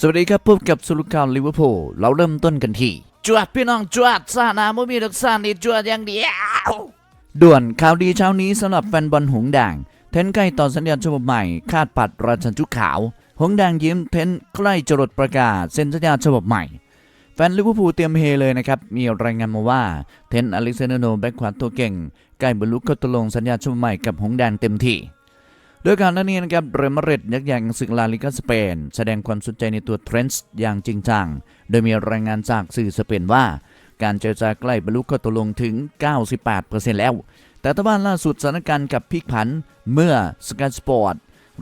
สวัสดีครับพบกับสรุปข่าวลิเวอร์พูลเราเริ่มต้นกันที่จวดพี่น้องจวดซานาไม่มีดอกซานี่จวดอย่างเดียวด่วนข่าวดีเช้านี้สำหรับแฟนบอลหงแดงเทนใกล้ต่อสัญญาณฉบับใหม่ คาดปัดราชันชุกขาว หงแดงยิ้มเทนใกล้จรดประกาศเซ็นสัญญาฉบับใหม่ แฟนลิเวอร์พูลเตรียมเฮเลยนะครับ มีรายงานมาว่าเทนอเล็กซานโนแบ็กขวาตัวเก่ง ใกล้บรรลุข้อตกลงสัญญาฉบับใหม่กับหงแดงเต็มที่ โดยการนั้นนี้นะครับเรอัลมาดริดยักษ์ใหญ่ศึกลาลิกาสเปน แสดงความสนใจในตัวเทรนต์อย่างจริงจัง โดยมีรายงานจากสื่อสเปนว่า การเจรจาใกล้บรรลุข้อตกลงถึง 98%แล้ว แต่ทว่าล่าสุดสถานการณ์กับพิกผันเมื่อสกายสปอร์ต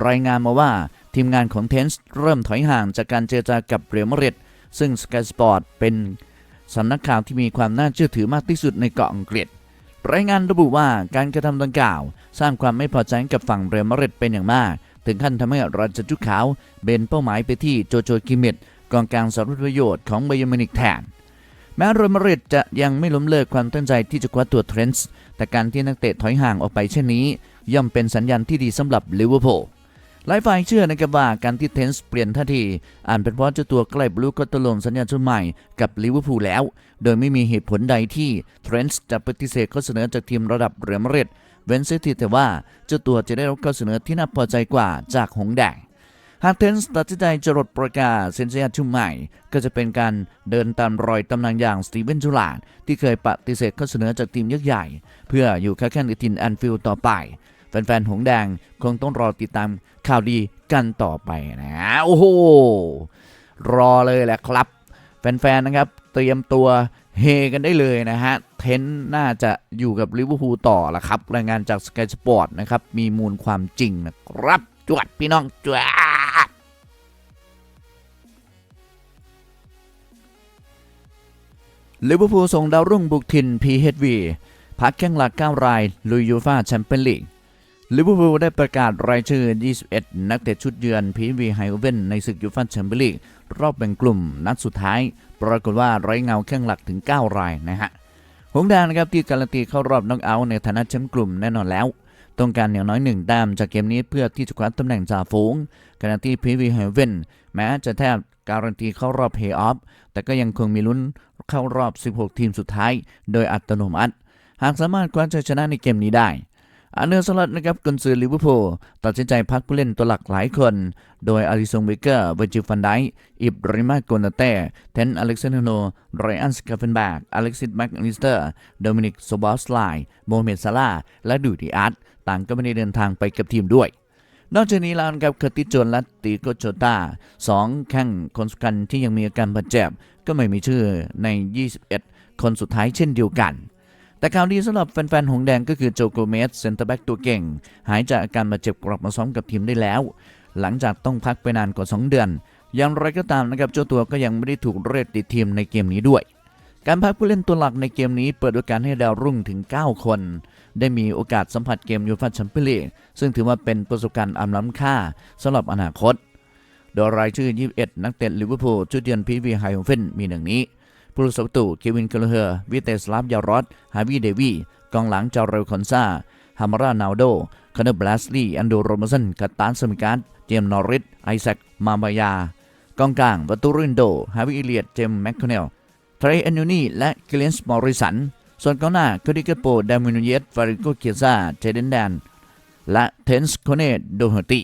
รายงานมาว่าทีมงานของเทนส์เริ่มถอยห่างจากการเจรจากับเรอัลมาดริดซึ่งสกายสปอร์ตเป็นสำนักข่าวที่มีความน่าเชื่อถือมากที่สุดในเกาะอังกฤษ รายงานระบุว่าการกระทำดังกล่าว สร้างความไม่พอใจกับฝั่งเรอัลมาดริดเป็นอย่างมาก ถึงขั้นทำให้ราชจุกขาวเบนเป้าหมายไปที่โจโจกิมิดกองกลางสารพัดประโยชน์ของเบยมินิกแทนแม้เรอัลมาดริดจะยังไม่ล้มเลิกความตั้งใจที่จะคว้าตัวเทรนส์แต่การที่นักเตะถอยห่างออกไปเช่นนี้ ย่อมเป็นสัญญาณที่ดีสำหรับลิเวอร์พูล หลายฝ่ายเชื่อนะครับว่าการที่เทนส์เปลี่ยนท่าทีอาจเป็นเพราะเจ้าตัวใกล้บรรลุข้อตกลงสัญญาชุดใหม่กับลิเวอร์พูลแล้ว โดยไม่มีเหตุผลใดที่เทรนส์จะปฏิเสธข้อเสนอจากทีมระดับเรอัลมาดริดเว้นเสียทีแต่ว่าเจ้าตัวจะได้รับข้อเสนอที่น่าพอใจกว่าจากหงแดงหากเทนส์ตัดสินใจจรดประกาศเซ็นสัญญาชุดใหม่ ก็จะเป็นการเดินตามรอยตำนานอย่างสตีเวนจูลาดที่เคยปฏิเสธข้อเสนอจากทีมยักษ์ใหญ่ เพื่ออยู่ค้าแข่งในทีมแอนฟิลด์ต่อไป แฟนๆหงแดงคงต้องรอติดตามข่าวดีกันต่อไปนะโอ้โหรอเลยแหละครับ แฟนๆนะครับ เตรียมตัวเฮกันได้เลยนะฮะ เทนน่าจะอยู่กับลิเวอร์พูลต่อละครับ รายงานจากสกายสปอร์ตนะครับ มีมูลความจริงนะครับ จวดพี่น้องจวดลิเวอร์พูลส่งดาวรุ่งบุกถิ่น PHV พักแข่งหลัก 9 ราย ลุยยูฟาแชมเปี้ยนลีก ลิเวอร์พูลได้ประกาศรายชื่อ 21 นักเตะชุดเยือน PSV ไฮเวนในศึกยูฟ่าแชมเปี้ยนลีกรอบแบ่งกลุ่มนัดสุดท้าย ปรากฏว่าไร้เงาแข้งหลักถึง 9 รายนะฮะ หงดงนะครับที่การันตีเข้ารอบน็อกเอาท์ในฐานะแชมป์กลุ่มแน่นอนแล้ว ต้องการอย่างน้อยหนึ่งแต้มจากเกมนี้เพื่อที่จะคว้าตำแหน่งจ่าฝูงขณะที่ PSV ไฮเวนแม้จะแทบการันตีเข้ารอบเพย์ออฟแต่ก็ยังคงมีลุ้นเข้ารอบ 16 ทีมสุดท้าย โดยอัตโนมัติ หากสามารถคว้าชัยชนะในเกมนี้ได้ อาเนอร์สลัดนะครับกุนซือลิเวอร์พูลตัดสินใจพักผู้เล่นตัวหลักหลายคน โดยอาริซงเบเกอร์เวจิฟันไดอิบริมาโกนาเต้เทนอเล็กซานโนไรอันสกาเฟนแบกอเล็กซิสแม็กนิสเตอร์โดมินิกโซบอสไลโมเมดซาลาและดูดิอาร์ตต่างก็ไม่ได้เดินทางไปกับทีมด้วยนอกจากนี้แล้วนะครับเคอร์ติจนและตีโกโจตาสองแข้งคนสำคัญที่ยังมีอาการบาดเจ็บก็ไม่มีชื่อใน 21 คนสุดท้ายเช่นเดียวกัน แต่ข่าวดีสำหรับแฟนๆ หงแดงก็คือโจโกเมสเซนเตอร์แบ็กตัวเก่ง หายจากอาการบาดเจ็บกลับมาซ้อมกับทีมได้แล้ว หลังจากต้องพักไปนานกว่า 2 เดือน อย่างไรก็ตามนะครับเจ้าตัวก็ยังไม่ได้ถูกเรียกติดทีมในเกมนี้ด้วย การพักผู้เล่นตัวหลักในเกมนี้เปิดโอกาสให้ดาวรุ่งถึง 9 คน ได้มีโอกาสสัมผัสเกมยูฟ่าแชมเปี้ยนลีกซึ่งถือว่าเป็นประสบการณ์อันล้ำค่าสำหรับอนาคต โดยรายชื่อ 21 นักเตะลิเวอร์พูลชุดเยือนพีวีไฮโอเฟนมีหนึ่งนี้ ผู้รักษาประตูเควินคาลเฮอร์วิเตสลาฟยารอสฮาวิเดวีกองหลังจาเรลคอนซาฮามารานาโดคอนเนอร์บลัสลีย์แอนโดโรมสันกัตตานสมิการ์ดเจมส์นอริสไอแซคมาบายากองกลางวัตูรินโดฮาวิเอเลียตเจมส์แมคคอนเนลเทรย์แอนนูนี่และกิเลนส์มอริสันส่วนกองหน้าคดิกโปดามินเยสฟาริโกเคียซาเจเดนแดนและเทนส์โคเนโดเฮตี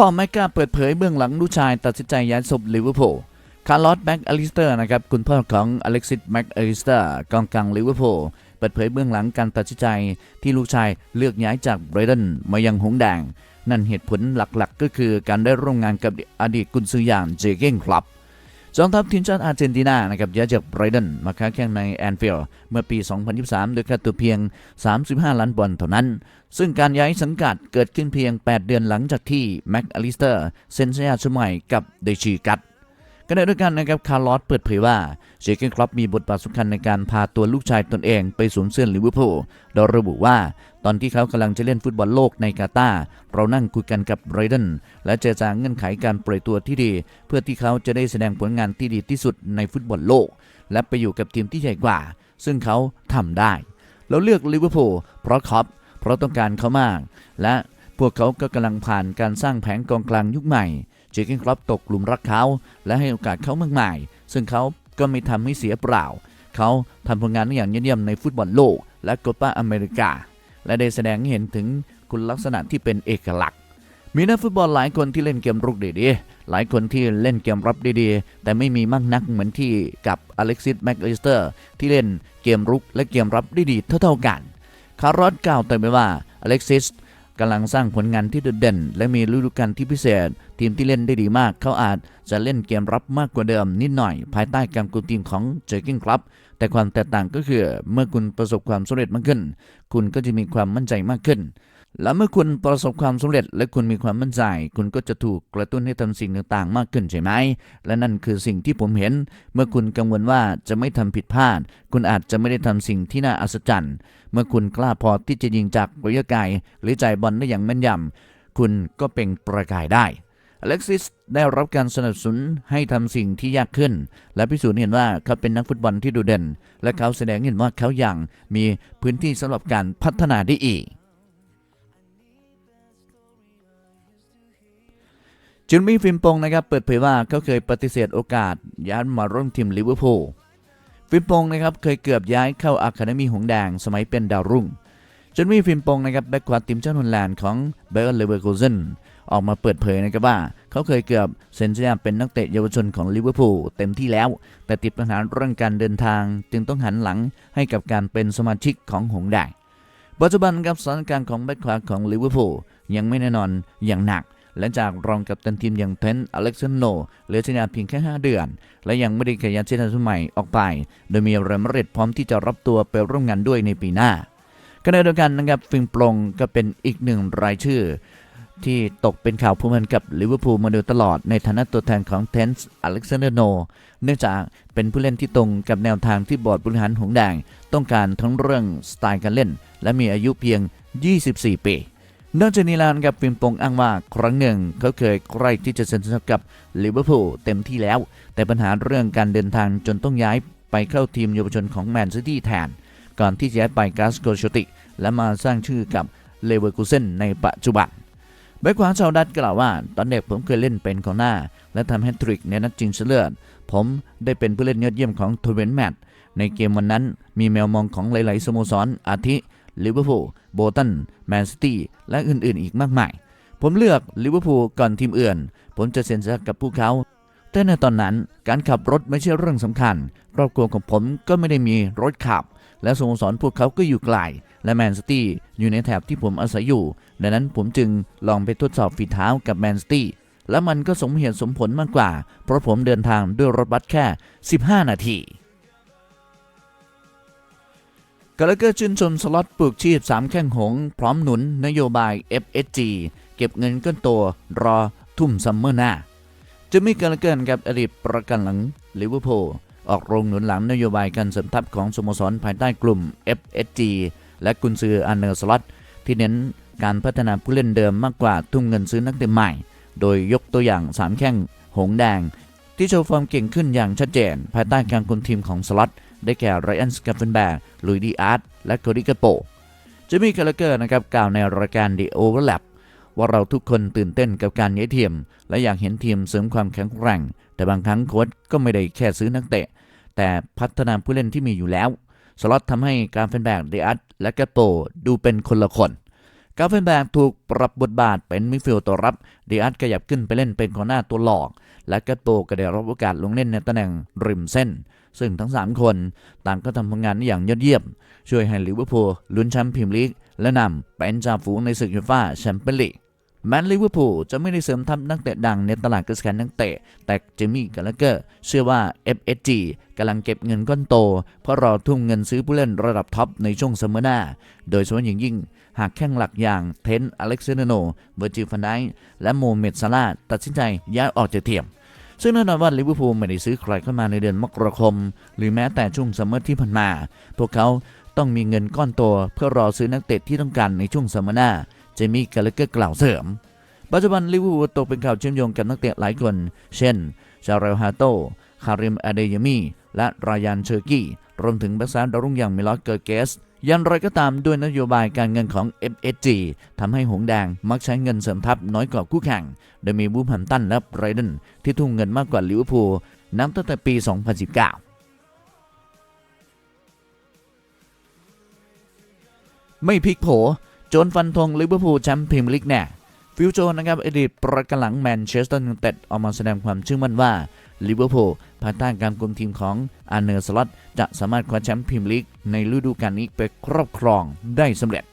พ่อไม่กล้าเปิดเผยเบื้องหลังลูกชายตัดสินใจย้ายศพลิเวอร์พูลคาร์ลอสแบ็กอลิสเตอร์นะครับคุณพ่อของอเล็กซิสแม็กอลิสเตอร์กองกลางลิเวอร์พูลเปิดเผยเบื้องหลังการตัดสินใจที่ลูกชายเลือกย้ายจากไบรตันมายังหงแดง นั่นเหตุผลหลักๆ ก็คือการได้ร่วมงานกับอดีตกุนซืออย่างเจเก้งคลับ จองทัพทีมชาติอาร์เจนตินานะครับย้ายจากไบรตันมาค้าแข่งในแอนฟิลด์เมื่อปี 2023 โดยค่าตัวเพียง 35 ล้านปอนด์เท่านั้น ซึ่งการย้ายสังกัดเกิดขึ้นเพียง 8 เดือนหลังจากที่แม็กอลิสเตอร์เซ็นสัญญาชุดใหม่กับเดชีกัตขณะเดียวกันนะครับคาร์ลอสเปิดเผยว่าเชเกนคลับมีบทบาทสำคัญในการพาตัวลูกชายตนเองไปสวมเสื้อลิเวอร์พูลโดยระบุว่า ตอนที่เขากำลังจะเล่นฟุตบอลโลกในกาตาร์เรานั่งคุยกันกับไรเดนและเจรจาเงื่อนไขการปล่อยตัวที่ดี เพื่อที่เขาจะได้แสดงผลงานที่ดีที่สุดในฟุตบอลโลก และไปอยู่กับทีมที่ใหญ่กว่า ซึ่งเขาทำได้เราเลือกลิเวอร์พูลเพราะคลับราะต้องการเขามาก และพวกเขาก็กำลังผ่านการสร้างแผงกองกลางยุคใหม่เจเกนครอปตกหลุมรักเขาและให้โอกาสเขามากมาย ซึ่งเขาก็ไม่ทำให้เสียเปล่า เขาทำผลงานได้อย่างยอดเยี่ยมในฟุตบอลโลก และโกปาอเมริกา และได้แสดงให้เห็นถึงคุณลักษณะที่เป็นเอกลักษณ์ มีนักฟุตบอลหลายคนที่เล่นเกมรุกดีๆ หลายคนที่เล่นเกมรับดีๆ แต่ไม่มีมากนักเหมือนที่กับอเล็กซิสแม็กลิสเตอร์ที่เล่นเกมรุกและเกมรับได้ดีเท่าๆกัน คาร์ลอสกล่าวเติมไปว่าอเล็กซิสกำลังสร้างผลงานที่โดดเด่น และมีฤดูกาลที่พิเศษ ทีมที่เล่นได้ดีมาก เขาอาจจะเล่นเกมรับมากกว่าเดิมนิดหน่อย ภายใต้การคุมทีมของเจอร์กินครับ แต่ความแตกต่างก็คือเมื่อคุณประสบความสำเร็จมากขึ้น คุณก็จะมีความมั่นใจมากขึ้น และเมื่อคุณประสบความสำเร็จ และคุณมีความมั่นใจ คุณก็จะถูกกระตุ้นให้ทำสิ่งต่างๆ มากขึ้นใช่ไหม และนั่นคือสิ่งที่ผมเห็น เมื่อคุณกังวลว่าจะไม่ทำผิดพลาด คุณอาจจะไม่ได้ทำสิ่งที่น่าอัศจรรย์ เมื่อคุณกล้าพอที่จะยิงจากระยะไกลหรือจ่ายบอลได้อย่างแม่นยำคุณก็เปล่งประกายได้ อเล็กซิสได้รับการสนับสนุนให้ทำสิ่งที่ยากขึ้น และพิสูจน์เห็นว่าเขาเป็นนักฟุตบอลที่โดดเด่น และเขาแสดงเห็นว่าเขายังมีพื้นที่สำหรับการพัฒนาได้อีกจุนมี่ฟิมปงนะครับเปิดเผยว่าเขาเคยปฏิเสธโอกาสย้ายมาร่วมทีมลิเวอร์พูลฟิมปงนะครับเคยเกือบย้ายเข้าอะคาเดมีหงแดงสมัยเป็นดาวรุ่งจุนมี่ฟิมปงนะครับแบ็กขวาทีมเจ้าฮอลแลนด์ของเบอร์เลเวอร์คูเซน ออกมาเปิดเผยนะครับว่าเขาเคยเกือบเซ็นสัญญาเป็นนักเตะเยาวชนของลิเวอร์พูลเต็มที่แล้ว แต่ติดปัญหาเรื่องการเดินทาง จึงต้องหันหลังให้กับการเป็นสมาชิกของหงส์แดงปัจจุบันครับสถานการณ์ของแบ็กขวาของลิเวอร์พูลยังไม่แน่นอนอย่างหนักและจากรองกัปตันทีมอย่างเทนต์อเล็กซานโนเหลือสัญญาเพียงแค่ 5 เดือน และยังไม่ได้ขยันเส้นสมัยออกไป โดยมีเรอัลมาดริดพร้อมที่จะรับตัวไปร่วมงานด้วยในปีหน้าขณะเดียวกันนะครับฟิงปลงก็เป็นอีกหนึ่งรายชื่อ ที่ตกเป็นข่าวผูกพันกับลิเวอร์พูลมาโดยตลอดในฐานะตัวแทนของเทนส์อเล็กซานเดอร์โน เนื่องจากเป็นผู้เล่นที่ตรงกับแนวทางที่บอร์ดบริหารหงส์แดง ต้องการทั้งเรื่องสไตล์การเล่น และมีอายุเพียง 24 ปีนอกจากนี้แล้วนะครับฟิมปงอ้างว่าครั้งหนึ่งเขาเคยใกล้ที่จะเซ็นสัญญากับลิเวอร์พูลเต็มที่แล้ว แต่ปัญหาเรื่องการเดินทางจนต้องย้ายไปเข้าทีมเยาวชนของแมนซิตี้แทน ก่อนที่จะย้ายไปกาสโกชติ และมาสร้างชื่อกับเลเวอร์คูเซนในปัจจุบัน แบ็คขวาชาวดัตกล่าวว่า ตอนเด็กผมเคยเล่นเป็นกองหน้า และทำแฮตทริกในนัดชิงชนะเลิศผมได้เป็นผู้เล่นยอดเยี่ยมของทัวร์นาเมนต์แมตช์ในเกมวันนั้นมีแมวมองของหลาย ๆ สโมสรอาทิลิเวอร์พูลโบตันแมนซิตี้และอื่น ๆ อีกมากมาย ผมเลือกลิเวอร์พูลก่อนทีมอื่น ผมจะเซ็นสัญญากับพวกเขา แต่ในตอนนั้นการขับรถไม่ใช่เรื่องสำคัญ ครอบครัวของผมก็ไม่ได้มีรถขับ และสโมสรพวกเขาก็อยู่ไกล และแมนซิตี้อยู่ในแถบที่ผมอาศัยอยู่ ดังนั้นผมจึงลองไปทดสอบฝีเท้ากับแมนซิตี้และมันก็สมเหตุสมผลมากกว่า เพราะผมเดินทางด้วยรถบัสแค่ 15 นาทีกาลเกอร์ชื่นชมสล็อตปลูกชีพ 3 แข้งหงส์พร้อมหนุนนโยบาย FSG เก็บเงินก้อนโตรอทุ่มซัมเมอร์หน้าจะมีกาลเกอร์กับอดีตประกันหลังลิเวอร์พูล ออกโรงหนุนหลังนโยบายการเสริมทัพของสโมสรภายใต้กลุ่ม FSG และกุนซืออันเนอร์สล็อตที่เน้นการพัฒนาผู้เล่นเดิมมากกว่าทุ่มเงินซื้อนักเตะใหม่ โดยยกตัวอย่าง 3 แข้งหงแดง ที่โชว์ฟอร์มเก่งขึ้นอย่างชัดเจน ภายใต้การคุมทีมของสล็อตได้แก่ไรอันสแกฟเฟนแบร์ลุยดีอาร์ตและโคดิกาโปจะมีคาร์เกอร์นะครับกล่าวในรายการ The Overlap ว่าเราทุกคนตื่นเต้นกับการย้ายทีม และอยากเห็นทีมเสริมความแข็งแกร่ง แต่บางครั้งโค้ชก็ไม่ได้แค่ซื้อนักเตะ แต่พัฒนาผู้เล่นที่มีอยู่แล้ว สล็อตทำให้การเฟนแบกเดอัตและกาโปดูเป็นคนละคนกาเฟนแบกถูกปรับบทบาทเป็นมิดฟิลด์ตัวรับเดอัตขยับขึ้นไปเล่นเป็นกองหน้าตัวหลอก และกาโปก็ได้รับโอกาสลงเล่นในตำแหน่งริมเส้น ซึ่งทั้ง 3 คนต่างก็ทำผลงานได้อย่างยอดเยี่ยม ช่วยให้ลิเวอร์พูลลุ้นแชมป์พรีเมียร์ลีกและนำเป็นจ่าฝูงในศึกยูฟ่าแชมเปี้ยนลีก แม้ลิเวอร์พูลจะไม่ได้เสริมทัพนักเตะดังในตลาดกระแสนนักเตะ แต่เจมี่กาลเกอร์เชื่อว่า FSG กำลังเก็บเงินก้อนโต เพื่อรอทุ่มเงินซื้อผู้เล่นระดับท็อปในช่วงซัมเมอร์หน้า โดยเฉพาะอย่างยิ่ง หากแข้งหลักอย่างเทนอเล็กซานโนเวอร์จิลฟันไดและโมเมดซาลาตัดสินใจย้ายออกจากทีมซึ่งแน่นอนว่าลิเวอร์พูลไม่ได้ซื้อใครเข้ามาในเดือนมกราคม หรือแม้แต่ช่วงซัมเมอร์ที่ผ่านมา พวกเขาต้องมีเงินก้อนโตเพื่อรอซื้อนักเตะที่ต้องการในช่วงซัมเมอร์หน้า เจมี่กาลเกอร์กล่าวเสริม ปัจจุบันลิเวอร์พูลตกเป็นข่าวเชื่อมโยงกับนักเตะหลายคน เช่น ชาเรลฮาโต คาริมอาเดยามี และรายานเชอร์กี้ รวมถึงแบ็กซ้ายดาวรุ่งอย่างมิลอสเกอร์เกสอย่างไรก็ตามด้วยนโยบายการเงินของ FSG ทำให้หงส์แดงมักใช้เงินเสริมทัพน้อยกว่าคู่แข่ง โดยมีบูมแฮมตันและไรเดนที่ทุ่มเงินมากกว่าลิเวอร์พูลนับตั้งแต่ปี 2019ไม่พลิกโผ จนฟันธงลิเวอร์พูลแชมป์พรีเมียร์ลีกแน่ฟิวโจนนะครับอดีตประกันหลังแมนเชสเตอร์ยูไนเต็ดออกมาแสดงความเชื่อมั่นว่าลิเวอร์พูลภายใต้การคุมทีมของอาร์เนอร์สล็อตจะสามารถคว้าแชมป์พรีเมียร์ลีกในฤดูกาลนี้ไปครอบครองได้สำเร็จ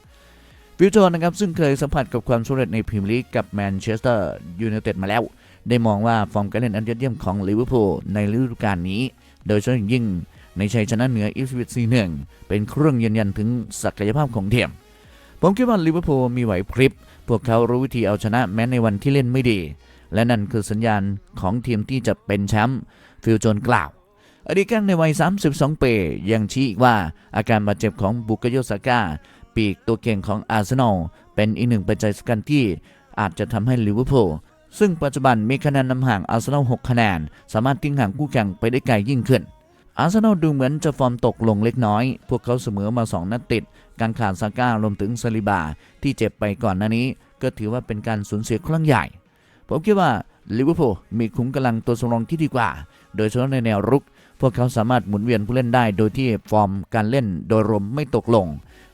ฟิวโจนนะครับซึ่งเคยสัมผัสกับความสำเร็จในพรีเมียร์ลีกกับแมนเชสเตอร์ยูไนเต็ดมาแล้ว ได้มองว่าฟอร์มการเล่นอันยอดเยี่ยมของลิเวอร์พูลในฤดูกาลนี้ โดยเฉพาะอย่างยิ่งในชัยชนะเหนืออีสวิตซีหนึ่งเป็นเครื่องยืนยันถึงศักยภาพของทีม ผมคิดว่าลิเวอร์พูลมีไหวพริบ พวกเขารู้วิธีเอาชนะแม้ในวันที่เล่นไม่ดี และนั่นคือสัญญาณของทีมที่จะเป็นแชมป์ฟิลโจนกล่าว อดีตกังในวัย 32 ปียังชี้อีกว่าอาการบาดเจ็บของบุกโยซาก้าปีกตัวเก่งของอาร์เซนอลเป็นอีกหนึ่งปัจจัยสำคัญที่อาจจะทำให้ลิเวอร์พูลซึ่งปัจจุบันมีคะแนนนำห่างอาร์เซนอล 6 คะแนน สามารถทิ้งห่างคู่แข่งไปได้ไกลยิ่งขึ้น อาร์เซนอลดูเหมือนจะฟอร์มตกลงเล็กน้อย พวกเขาเสมอมา 2 นัดติด การขาดซาก้ารวมถึงซาลิบาที่เจ็บไปก่อนหน้านี้ ก็ถือว่าเป็นการสูญเสียครั้งใหญ่ ผมคิดว่าลิเวอร์พูลมีขุมกำลังตัวสำรองที่ดีกว่า โดยเฉพาะในแนวรุก พวกเขาสามารถหมุนเวียนผู้เล่นได้โดยที่ฟอร์มการเล่นโดยรวมไม่ตกลง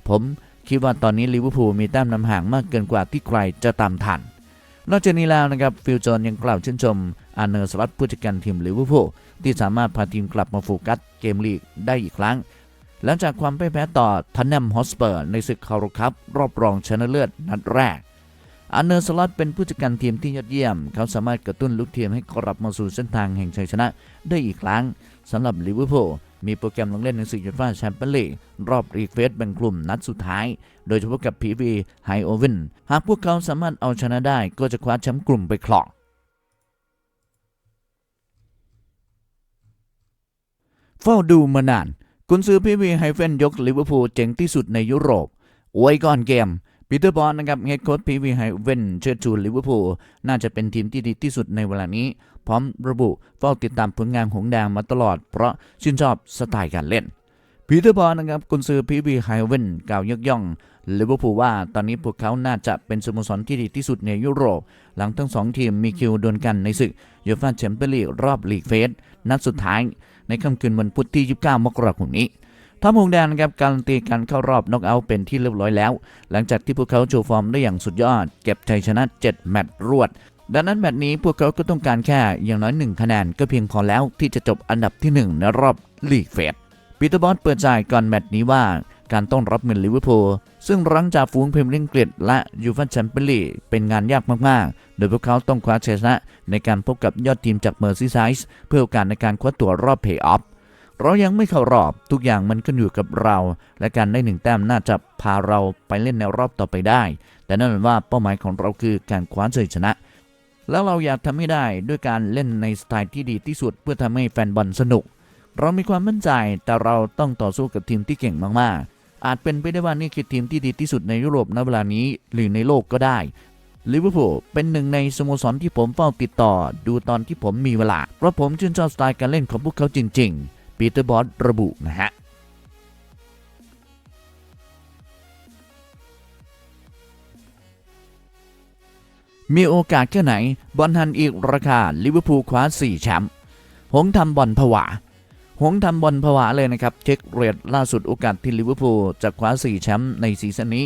ผมคิดว่าตอนนี้ลิเวอร์พูลมีแต้มนำห่างมากเกินกว่าที่ใครจะตามทันนอกจากนี้แล้วนะครับฟิลจอนยังกล่าวชื่นชมอาร์เนอร์สลัตผู้จัดการทีมลิเวอร์พูลที่สามารถพาทีมกลับมาโฟกัสเกมลีกได้อีกครั้ง หลังจากความพ่ายแพ้ต่อทันแนมฮอสเปอร์ ในศึกคาร์คัพรอบรองชนะเลิศนัดแรกอาร์เนอร์สล็อตเป็นผู้จัดการทีมที่ยอดเยี่ยม เขาสามารถกระตุ้นลูกทีมให้กลับมาสู่เส้นทางแห่งชัยชนะได้อีกครั้งสำหรับลิเวอร์พูลมีโปรแกรมลงเล่นในศึกยูฟ่าแชมเปี้ยนลีกรอบรีเฟสแบ่งกลุ่มนัดสุดท้าย โดยเฉพาะกับพีวีไฮโอเวนหากพวกเขาสามารถเอาชนะได้ก็จะคว้าแชมป์กลุ่มไปครองเฝ้าดูมานาน กุนซือพีวีไฮเฟนยกลิเวอร์พูลเจ๋งที่สุดในยุโรปอวยก่อนเกมปีเตอร์บอลนะครับเฮดโค้ชพีวีไฮเวนเชิดชูลิเวอร์พูลน่าจะเป็นทีมที่ดีที่สุดในเวลานี้ พร้อมระบุเฝ้าติดตามผลงานหงส์แดงมาตลอด เพราะชื่นชอบสไตล์การเล่นปีเตอร์บอลนะครับกุนซือพีวีไฮเวนกล่าวยกย่องลิเวอร์พูลว่าตอนนี้พวกเขาน่าจะเป็นสโมสรที่ดีที่สุดในยุโรป หลังทั้งสองทีมมีคิวดวลกันในศึกยูฟ่าแชมเปี้ยนลีกรอบลีกเฟสนัดสุดท้าย ในค่ำคืนวันพุธที่ 29 มกราคมนี้ทัพหงแดงนครับการันตีการเข้ารอบน็อกเอาท์เป็นที่เรียบร้อยแล้ว หลังจากที่พวกเขาโชว์ฟอร์มได้อย่างสุดยอด เก็บชัยชนะ 7 แมตช์รวด ดังนั้นแมตช์นี้พวกเขาก็ต้องการแค่อย่างน้อย 1 คะแนนก็เพียงพอแล้วที่จะจบอันดับที่ 1 ในรอบลีกเฟสปีเตอร์บอสเปิดใจก่อนแมตช์นี้ว่าการต้องรับมือลิเวอร์พูลซึ่งรั้งจากฝูงเพมลีกอังกฤษและยูฟ่าแชมเปี้ยนลีกเป็นงานยากมากๆ โดยพวกเขาต้องคว้าชัยชนะในการพบกับยอดทีมจากเมอร์ซีไซส์เพื่อโอกาสในการคว้าตัวรอบเพย์ออฟเรายังไม่เข้ารอบทุกอย่างมันขึ้นอยู่กับเรา และการได้หนึ่งแต้มน่าจะพาเราไปเล่นในรอบต่อไปได้ แต่นั่นหมายว่าเป้าหมายของเราคือการคว้าชัยชนะ แล้วเราอยากทำให้ได้ด้วยการเล่นในสไตล์ที่ดีที่สุดเพื่อทำให้แฟนบอลสนุก เรามีความมั่นใจแต่เราต้องต่อสู้กับทีมที่เก่งมากๆอาจเป็นไปได้ว่านี่คือทีมที่ดีที่สุดในยุโรปณเวลานี้หรือในโลกก็ได้ ลิเวอร์พูลเป็นหนึ่งในสโมสรที่ผมเฝ้าติดต่อ ดูตอนที่ผมมีเวลา เพราะผมชื่นชอบสไตล์การเล่นของพวกเขาจริง ๆ ปีเตอร์บอสระบุนะฮะมีโอกาสแค่ไหน บอลฮันอีกราคาลิเวอร์พูลคว้า 4 แชมป์หงส์ทำบอลผวา หงส์ทำบอลผวาเลยนะครับ เช็คเรทล่าสุดโอกาสที่ลิเวอร์พูลจะคว้า 4 แชมป์ในซีซั่นนี้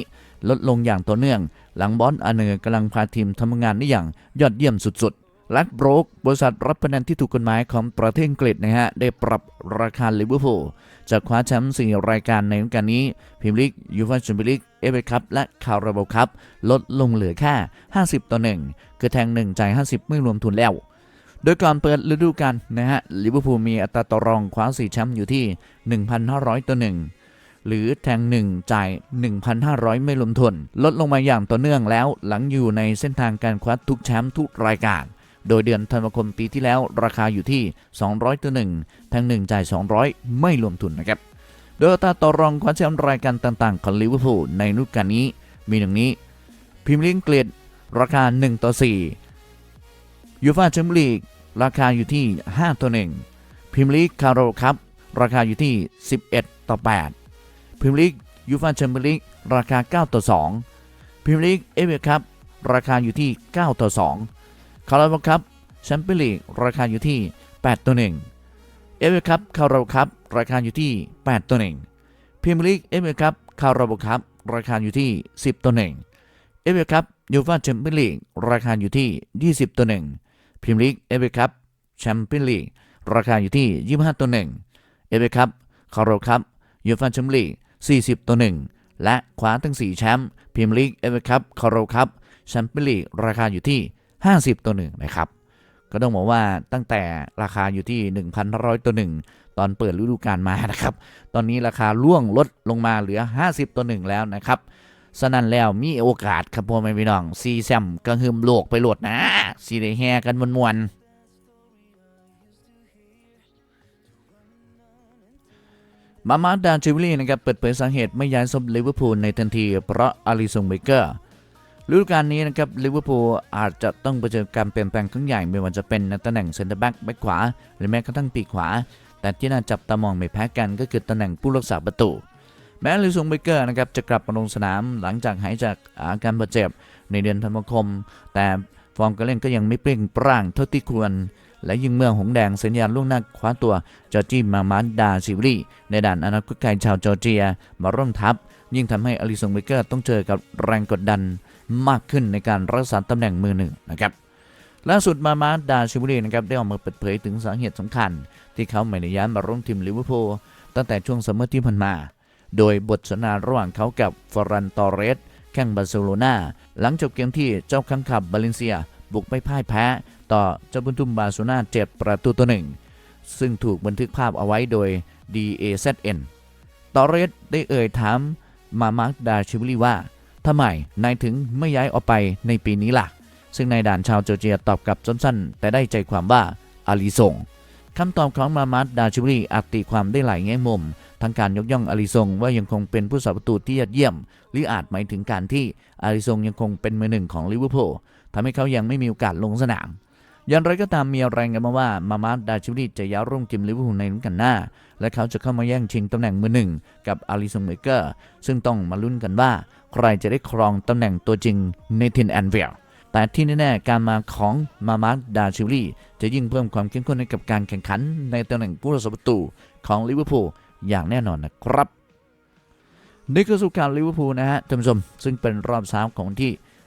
ลดลงอย่างต่อเนื่อง หลังบอลอาเนอร์กำลังพาทีมทำงานได้อย่างยอดเยี่ยมสุดๆลักโบรกบริษัทรับพนันที่ถูกกฎหมายของประเทศอังกฤษนะฮะ ได้ปรับราคาลิเวอร์พูลจะคว้าแชมป์สี่รายการในฤดูกาลนี้พรีเมียร์ลีกยูฟ่าแชมเปี้ยนลีกเอฟเอคัพและคาราบาลคัพลดลงเหลือแค่ 50 ต่อ 1 คือแทง 1 จ่าย 50 ไม่รวมทุนแล้วโดยก่อนเปิดฤดูกาลนะฮะลิเวอร์พูลมีอัตราต่อรองคว้า4แชมป์อยู่ที่ 1,500 ต่อ 1 หรือแทง 1 จ่าย 1,500 ไม่รวมทุน ลดลงมาอย่างต่อเนื่องแล้วหลังอยู่ในเส้นทางการคว้าทุกแชมป์ทุกรายการ โดยเดือนธันวาคมปีที่แล้วราคาอยู่ที่ 200ต่อ1แทง 1 จ่าย 200 ไม่รวมทุนนะครับ โดยอัตาต่อรองคว้าแชมป์รายการต่างๆ ของลิเวอร์พูลในฤดูกาลนี้ มีดังนี้พรีเมียร์ลีกอังกฤษราคา 1 ต่อ 4ยูฟ่าแชมเปี้ยนลีกราคาอยู่ที่ 5 ต่อ 1พรีเมียร์ลีกคาร์โรคัพราคาอยู่ที่ 11 ต่อ 8 พรีเมียร์ลีกยูฟาแชมเปี้ยนลีกราคา 9 ต่อ 2พรีเมียร์ลีกเอฟเอคัพราคาอยู่ที่ 9 ต่อ 2 คาราบาคัพแชมเปี้ยนลีกราคาอยู่ที่ 8 ต่อ 1 เอฟเอคัพคาราบาคัพราคาอยู่ที่ 8 ต่อ 1พรีเมียร์ลีกเอฟเอคัพคาราบาคัพราคาอยู่ที่ 10 ต่อ 1 เอฟเอคัพยูฟาแชมเปี้ยนลีกราคาอยู่ที่ 20 ต่อ 1 พรีเมียร์ลีกเอฟเอคัพแชมเปี้ยนลีกราคาอยู่ที่ 25 ต่อ 1 เอฟเอคัพคาราบาคัพยูฟาแชมเปี้ยนลีก 40 ต่อ 1 และคว้าทั้ง 4 แชมป์พรีเมียร์ลีกเอฟเอคัพคาราบาคัพแชมเปี้ยนลีกราคาอยู่ที่ 50 ต่อ 1 นะครับ ก็ต้องบอกว่าตั้งแต่ราคาอยู่ที่1,500 ต่อ 1 ตอนเปิดฤดูกาลมานะครับ ตอนนี้ราคาล่วงลดลงมาเหลือ 50 ต่อ 1 แล้วนะครับสนั่นแล้วมีโอกาสครับพ่อแม่พี่น้องซีแซมกระหึ่มโลกไปโหลดนะสีได้แฮกันมวนๆ มามาดานจิวลี่นะครับเปิดเผยสาเหตุไม่ย้ายซบลิเวอร์พูลในทันที เพราะอาริซงเบเกอร์ฤดูกาลนี้นะครับลิเวอร์พูลอาจจะต้องเผชิญการเปลี่ยนแปลงครั้งใหญ่ไม่ว่าจะเป็นในตำแหน่งเซนเตอร์แบ็กแบ็กขวา หรือแม้กระทั่งปีกขวา แต่ที่น่าจับตามองไม่แพ้กันก็คือตำแหน่งผู้รักษาประตู แม้อาริซงเบเกอร์นะครับจะกลับมาลงสนามหลังจากหายจากอาการบาดเจ็บในเดือนธันวาคม แต่ฟอร์มการเล่นก็ยังไม่เปล่งปร่างเท่าที่ควร และยิ่งเมื่อหงแดงสัญญาณล่วงหน้าคว้าตัวจอร์จีมามาดาซิวลีในด่านอนาคตไกลชาวจอร์เจียมาร่วมทัพ ยิ่งทำให้อลิซงเบเกอร์ต้องเจอกับแรงกดดันมากขึ้นในการรักษาตำแหน่งมือหนึ่งนะครับล่าสุดมามาดาซิวลีนะครับได้ออกมาเปิดเผยถึงสาเหตุสำคัญ ที่เขาไม่ได้ย้ายมาร่วมทีมลิเวอร์พูลตั้งแต่ช่วงซัมเมอร์ที่ผ่านมา โดยบทสนทนาระหว่างเขากับฟอรันตอเรสแข่งบาร์เซโลนาหลังจบเกมที่เจ้าคังขับบาเลนเซีย บุกไปพ่ายแพ้ ต่อเจ้าบุญทุ่มบาซโลนาเจ็บประตูต่อหนึ่งซึ่งถูกบันทึกภาพเอาไว้โดย DAZN ตอเรสได้เอ่ยถามมามาร์คดาชิวลีว่าทำไมนายถึงไม่ย้ายออกไปในปีนี้ล่ะ ซึ่งนายด่านชาวจอร์เจียตอบกลับสั้นๆ แต่ได้ใจความว่าอาลีซงคำตอบของมามาร์คดาชิวลีอาจตีความได้หลายแง่มุม ทั้งการยกย่องอาริซงว่ายังคงเป็นผู้สาประตูที่ยอดเยี่ยม หรืออาจหมายถึงการที่อาริซงยังคงเป็นมือหนึ่งของลิเวอร์พูล ทำให้เขายังไม่มีโอกาสลงสนามอย่างไรก็ตามมีรายงานมาว่ามามาดาชิวลีจะย้ายร่วมทีมลิเวอร์พูลในฤดูกาลหน้า และเขาจะเข้ามาแย่งชิงตำแหน่งมือหนึ่งกับอาริซงเมเกอร์ซึ่งต้องมาลุ้นกันว่า ใครจะได้ครองตำแหน่งตัวจริงในทินแอนเวลแต่ที่แน่ๆการมาของมามาดาชิวลีจะยิ่งเพิ่มความเข้มข้นให้กับการแข่งขัน ในตำแหน่งผู้รักษาประตูของลิเวอร์พูลอย่างแน่นอนนะครับนี่คือสุการลิเวอร์พูลนะฮะท่านผู้ชมซึ่งเป็นรอบสามของที่